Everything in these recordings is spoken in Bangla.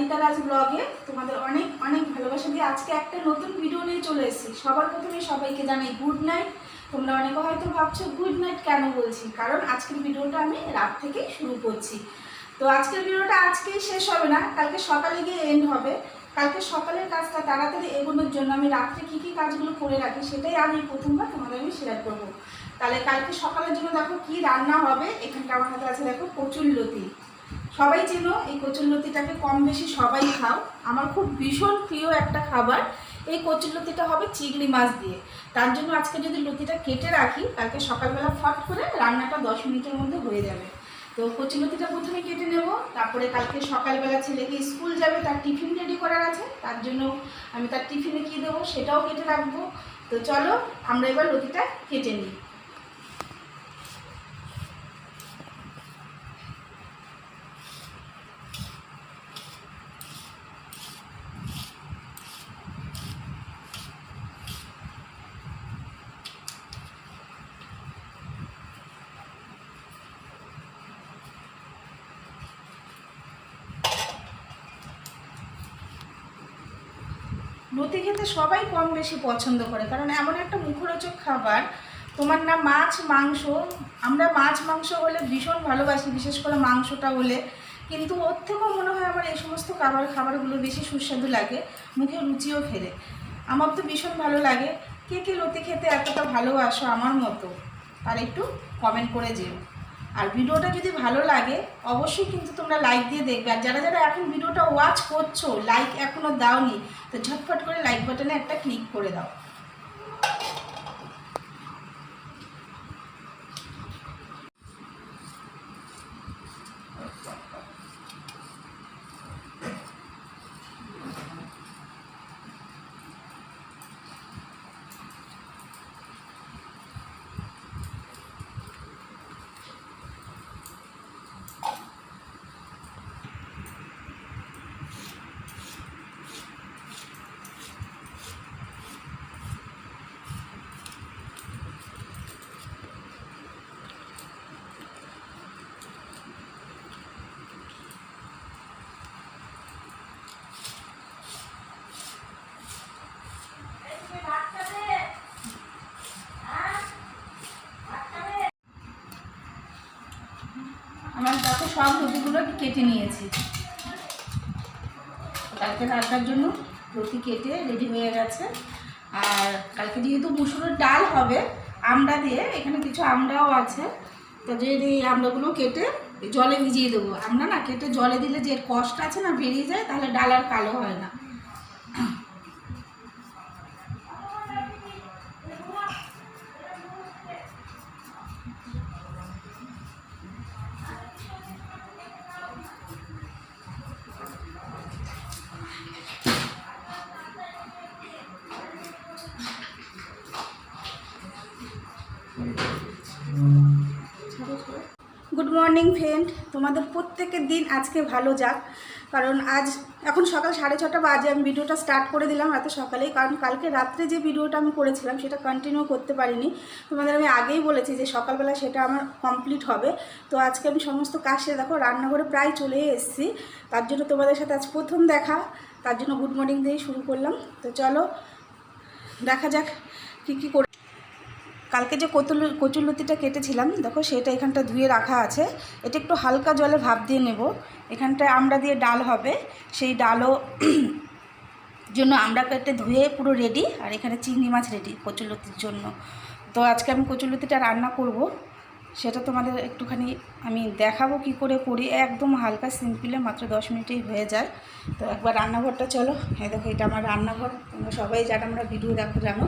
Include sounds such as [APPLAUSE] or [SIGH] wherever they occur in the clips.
লালিতা রাজ ব্লগে তোমাদের অনেক অনেক ভালোবাসা দিয়ে আজকে একটা নতুন ভিডিও নিয়ে চলে এসেছি। সবার প্রথমে সবাইকে জানাই গুড নাইট তোমরা অনেকে হয়তো ভাবছ গুড নাইট কেন বলছি? কারণ আজকের ভিডিওটা আমি রাত থেকে শুরু করছি। তো আজকের ভিডিওটা আজকেই শেষ হবে না, কালকে সকালে গিয়ে এন্ড হবে। কালকে সকালের কাজটা তাড়াতাড়ি এগোনোর জন্য আমি রাত্রে কী কী কাজগুলো করে রাখি সেটাই আমি প্রথমবার তোমাদের আমি শেয়ার করব। তাহলে কালকে সকালের জন্য দেখো কি রান্না হবে এখানটা আমার হাতে আছে দেখো কচুর লতি। সবাই চেনো এই কচুরলতিটাকে কম বেশি সবাই খাও। আমার খুব ভীষণ প্রিয় একটা খাবার। এই কচুরলতিটা হবে চিংড়ি মাছ দিয়ে। তার জন্য আজকে যদি লতিটা কেটে রাখি, কালকে সকালবেলা ফট করে রান্নাটা দশ মিনিটের মধ্যে হয়ে যাবে। তো কচুরলতিটা প্রথমে কেটে নেব, তারপরে কালকে সকালবেলা ছেলেকে স্কুল যাবে, তার টিফিন রেডি করার আছে। তার জন্য আমি তার টিফিনে কী দেবো সেটাও কেটে রাখব। তো চলো, আমরা এবার লতিটা কেটে নিই। লতি খেতে সবাই কম বেশি পছন্দ করে, কারণ এমন একটা মুখরোচক খাবার। তোমার না মাছ, মাংস, আমরা মাছ, মাংস হলে ভীষণ ভালোবাসি, বিশেষ করে মাংসটা হলে। কিন্তু ওর থেকেও মনে হয় আমার এই সমস্ত খাবার, খাবারগুলো বেশি সুস্বাদু লাগে, মুখে রুচিও ফেলে। আমার তো ভীষণ ভালো লাগে। কে কে লতি খেতে এতটা ভালোবাসো আমার মতো? আর একটু কমেন্ট করে যেও। আর ভিডিওটা যদি ভালো লাগে, অবশ্যই কিন্তু তোমরা লাইক দিয়ে দেখবে। আর যারা যারা এখন ভিডিওটা ওয়াচ করছ লাইক এখনও দাওনি, তো ঝটফট করে লাইক বাটনে একটা ক্লিক করে দাও আমার দেখো সব রুটিগুলো কেটে নিয়েছি। কালকে রান্নার জন্য রুটি কেটে রেডি হয়ে গেছে। আর কালকে যেহেতু মুসুরের ডাল হবে, আমড়া দিয়ে, এখানে কিছু আমড়াও আছে। তো যদি এই আমড়াগুলো কেটে জলে ভিজিয়ে দেবো। আমরা না কেটে জলে দিলে যে কষ্ট আছে না, বেরিয়ে যায়, তাহলে ডাল আর কালো হয় না। Good morning friend. তোমাদের প্রত্যেকের দিন আজকে ভালো যাক। কারণ আজ এখন সকাল সাড়ে ছটা বাজে, আমি ভিডিওটা স্টার্ট করে দিলাম এত সকালেই। কারণ কালকে রাত্রে যে ভিডিওটা আমি করেছিলাম, সেটা কন্টিনিউ করতে পারিনি। তোমাদের আমি আগেই বলেছি যে সকালবেলা সেটা আমার কমপ্লিট হবে। তো আজকে আমি সমস্ত কাজ সেরে দেখো, রান্নাঘরে প্রায় চলে এসেছি। তার জন্য তোমাদের সাথে আজ প্রথম দেখা। তার জন্য গুড মর্নিং দিয়েই শুরু করলাম। তো চলো, দেখা যাক কী কী করে কালকে যে কতুল কচুলতিটা কেটেছিলাম, দেখো সেটা এখানটা ধুয়ে রাখা আছে। এটা একটু হালকা জলে ভাপ দিয়ে নেব। এখানটায় আমরা দিয়ে ডাল হবে। সেই ডালও [CLEARS THROAT] জন্য আমরা কেটে ধুয়ে পুরো রেডি আর এখানে চিংড়ি মাছ রেডি কচুরলতির জন্য। তো আজকে আমি কচুলতিটা রান্না করব। সেটা তোমাদের একটুখানি আমি দেখাবো কি করে করি। একদম হালকা সিম্পলে মাত্র দশ মিনিটেই হয়ে যায়। তো একবার রান্নাঘরটা চলো। হ্যাঁ দেখো, এটা আমার রান্নাঘর। তোমরা সবাই যারা আমরা ভিডিও দেখো জানো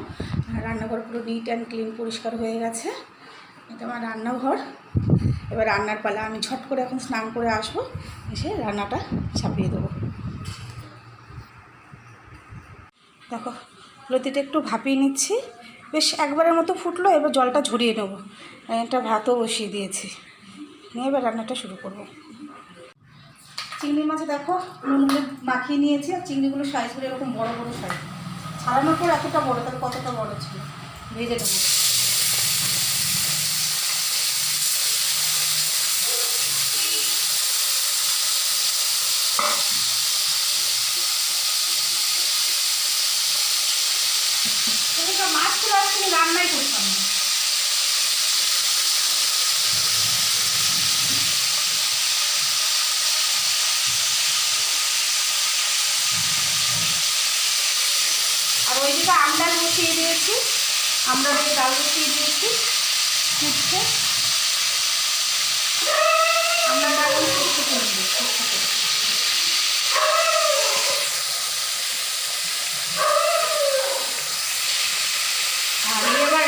রান্নাঘর পুরো নিট অ্যান্ড ক্লিন পরিষ্কার হয়ে গেছে। এটা আমার রান্নাঘর। এবার রান্নার পালা, আমি ছট করে এখন স্নান করে আসব। এসে রান্নাটা ছাপিয়ে দেবো। দেখো লতিটা একটু ভাপিয়ে নিচ্ছি। বেশ একবারের মতো ফুটলো, এবার জলটা ঝরিয়ে নেব। একটা ভাতও বসিয়ে দিয়েছি। নিয়ে এবার রান্নাটা শুরু করব। চিংড়ি মাছে দেখো নুনগুলো মাখিয়ে নিয়েছি, আর চিংড়িগুলো সাইজগুলো এরকম বড় বড় সাইজ ছাড়ানোর পর এতটা বড়, তাহলে কতটা বড়ো ছিল? ভেজে নেব সেটা মাছগুলো আজকে রান্নাই করতাম না ওইদিকে আমডাল বসিয়ে দিয়েছি। আমরা দিয়ে ডাল বসিয়ে দিয়েছি। ফুটছে। আমরা ডাল শুক্তো করে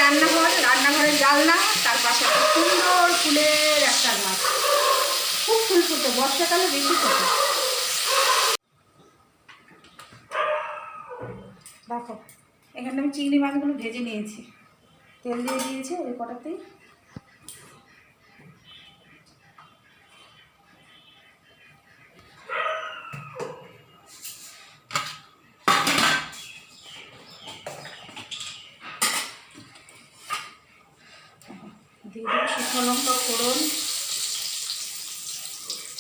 রান্নাঘর, রান্নাঘরের জালনা তার পাশে একটা সুন্দর ফুলের একটা খুব ফুল বর্ষাকালে বেশি ফোটে। দেখো এখানে আমি চিংড়ি মাছগুলো ভেজে নিয়েছি। তেল দিয়ে দিয়েছি ওই কটাতেই শুকনো লঙ্কা ফোড়ন,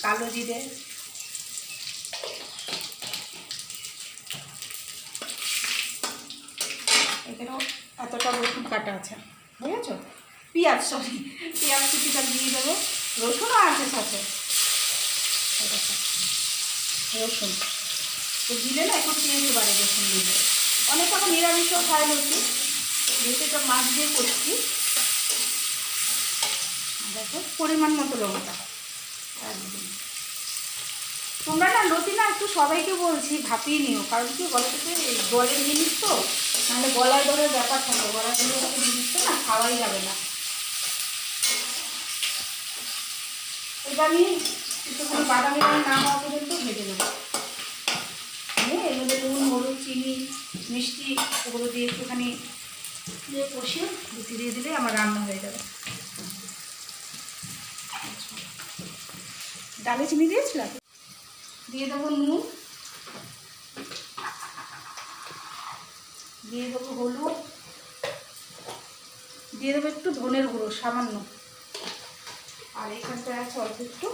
কালো জিরে। এখানেও এতটা রসুন কাটা আছে, বুঝেছ? পেঁয়াজ সরি পেঁয়াজ কুচিটা দিয়ে দেবো। রসুনও আছে সাথে। রসুন। তো দিলে না একটু টেস্ট বাড়ে রসুন দিলে। অনেক এখন নিরামিষও খায় লুচি যেহেতু এটা মাছ দিয়ে করছি। দেখো, পরিমাণ মতো লঙ্কা একদম। তোমরা না লতি না, একটু সবাইকে বলছি, ভাপিয়ে নিও। কারণ কি বলতো যে এই জলের জিনিস তো। নাহলে গলায় ধরে ব্যাপার থাকে, গলায় ধরে একটা জিনিস না, খাওয়াই যাবে না। এটা আমি একটুখানি বাদামি না হওয়া পর্যন্ত ভেজে নেব। এর মধ্যে নুন, হলুদ, চিনি, মিষ্টি ওগুলো দিয়ে একটুখানি দিয়ে কষিয়ে লুচি দিয়ে দিলে আমার রান্না হয়ে যাবে। ডালে চিনি দিয়েছিলাম? দিয়ে দেবো নুন। দিয়ে দেবো হলুদ। দিয়ে দেবো একটু ধনের গুঁড়ো, সামান্য। আর এখানটায় আছে অল্প একটু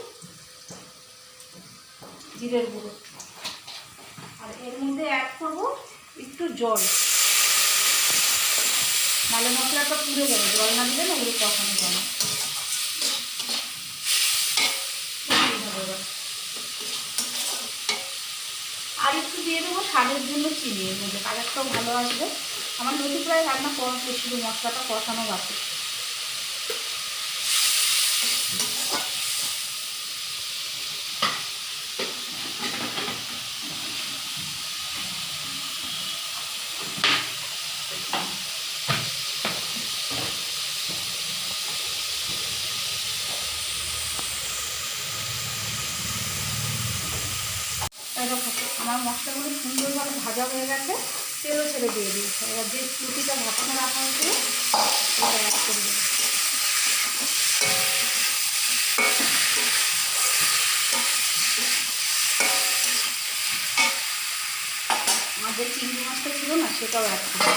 জিরের গুঁড়ো। আর এর মধ্যে অ্যাড করব একটু জল। নালে মশলাটা পুড়ে যাবে, জল না দিলে না ওগুলো কখনো যাবে না। এইভাবে এবার। আর একটু দিয়ে দেবো স্বাদের জন্য চিনি এর মধ্যে। কালারটাও ভালো আসবে। আমার নদী প্রায় রান্না করা শুধু মশলাটা কষানো বাকি এই দেখো আমার মশলাগুলো সুন্দরভাবে ভাজা হয়ে গেছে তেলও ছেড়ে দিয়ে দিয়েছে এবার যে লুচিটা ভাপানো রাখা হয়েছিল ওটা অ্যাড করে দেবো আমার যে চিংড়ি মাছটা ছিল না সেটাও অ্যাড করে।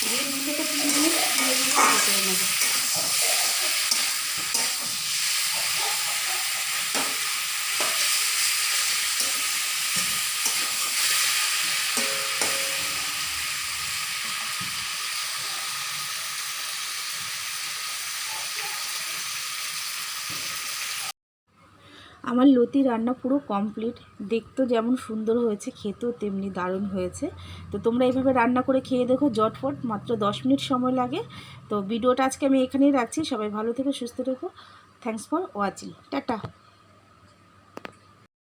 দিয়ে দু থেকে তিন মিনিট দিয়ে নেব আমার লতি রান্না পুরো কমপ্লিট দেখতেও যেমন সুন্দর হয়েছে, খেতেও তেমনি দারুণ হয়েছে। তো তোমরা এইভাবে রান্না করে খেয়ে দেখো জটফট মাত্র দশ মিনিট সময় লাগে। তো ভিডিওটা আজকে আমি এখানেই রাখছি। সবাই ভালো থেকে, সুস্থ থেকো। Thanks for watching tata.